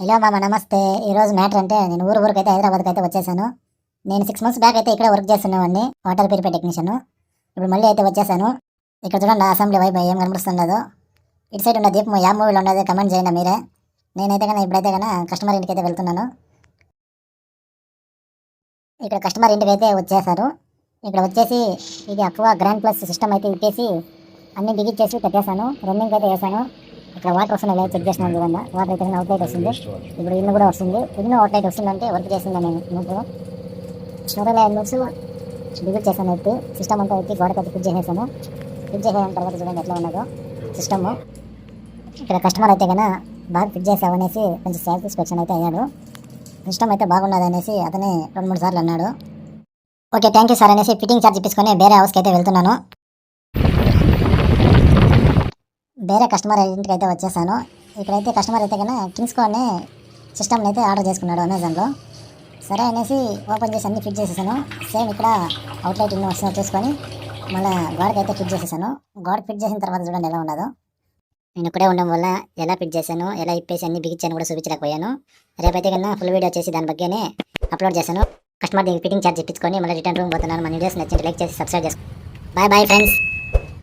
Hello మామ నమస్తే. ఈరోజు మ్యాటర్ అంటే నేను ఊరు ఊరికైతే హైదరాబాద్కి అయితే వచ్చేసాను. నేను సిక్స్ మంత్స్ బ్యాక్ అయితే ఇక్కడ వర్క్ చేస్తున్నవాడిని వాటర్ ప్యూరిఫై టెక్నీషియన్ ఇప్పుడు మళ్ళీ అయితే వచ్చేసాను. ఇక్కడ చూడండి అసెంబ్లీ వైపు ఏం కనిపిస్తుండదు ఇటు సైడ్ ఉన్న దీపం యా మూవీలో ఉండదు కమెంట్ చేయండి మీరే. నేనైతే కన్నా ఇప్పుడైతే కన్నా కస్టమర్ ఇంటికి అయితే వెళ్తున్నాను. ఇక్కడ కస్టమర్ ఇంటికి అయితే వచ్చేసారు. ఇక్కడ వచ్చేసి ఇది అక్వా గ్రాండ్ ప్లస్ సిస్టమ్ అయితే ఇప్పేసి అన్ని బిగిచ్చేసి పెట్టేశాను. రన్నింగ్ అయితే వేసాను ఇక్కడ వాటర్ వస్తున్నాయి లేదా చెక్ చేసినాను చూడండి. వాటర్ అయితే అవుట్ లైట్ వస్తుంది. ఇప్పుడు ఇల్లు కూడా వస్తుంది. ఇల్లు అవుట్ లైట్ వస్తుందంటే వర్క్ చేసిందా నేను? నువ్వు చూడలే లూప్స్ డిలీట్ చేశాను ఎత్తి సిస్టమ్ అంతా ఎత్తి గోడకి అయితే ఫిట్ చేసేసాను. ఫిట్ చేసిన తర్వాత చూడండి ఎట్లా ఉన్నదో సిస్టమ్ ఇక్కడ కస్టమర్ అయితే కన్నా బాగా ఫిట్ చేసావు అనేసి కొంచెం సాటిస్ఫాక్షన్ అయితే అయ్యాడు. సిస్టమ్ అయితే బాగున్నది అనేసి అతనే రెండు మూడు సార్లు అన్నాడు. ఓకే థ్యాంక్ యూ సార్ అనేసి ఫిట్టింగ్ ఛార్జ్ ఇప్పించుకొని వేరే హౌస్కి అయితే వెళ్తున్నాను. వేరే కస్టమర్ ఇంటికి అయితే వచ్చేసాను. ఇక్కడైతే కస్టమర్ అయితే కన్నా కింగ్స్కో అనే సిస్టమ్ని అయితే ఆర్డర్ చేసుకున్నాడు అమెజాన్లో సరే అనేసి ఓపెన్ చేసి అన్ని ఫిట్ చేసేసాను. సేమ్ ఇక్కడ అవుట్లైట్ ఇన్ని వస్తుందో చూసుకొని మళ్ళీ గోడకి అయితే ఫిట్ చేసేసాను. గోడ ఫిట్ చేసిన తర్వాత చూడండి ఎలా ఉండదు నేను ఇక్కడే ఉండడం వల్ల ఎలా ఫిట్ చేశాను ఎలా ఇప్పేసి అన్ని బిగించాను కూడా చూపించలేకపోయాను. రేపైతే కన్నా ఫుల్ వీడియో చేసి దాని బగ్గేనే అప్లోడ్ చేశాను. కస్టమర్ దీనికి ఫిట్టింగ్ ఛార్జ్ ఇప్పించుకొని మళ్ళీ రిటర్న్ రూమ్ పోతున్నాను. మన వీడియోస్ నచ్చింది లైక్ చేసి సబ్స్క్రైబ్ చేసుకోండి బాయ్ బాయ్ ఫ్రెండ్స్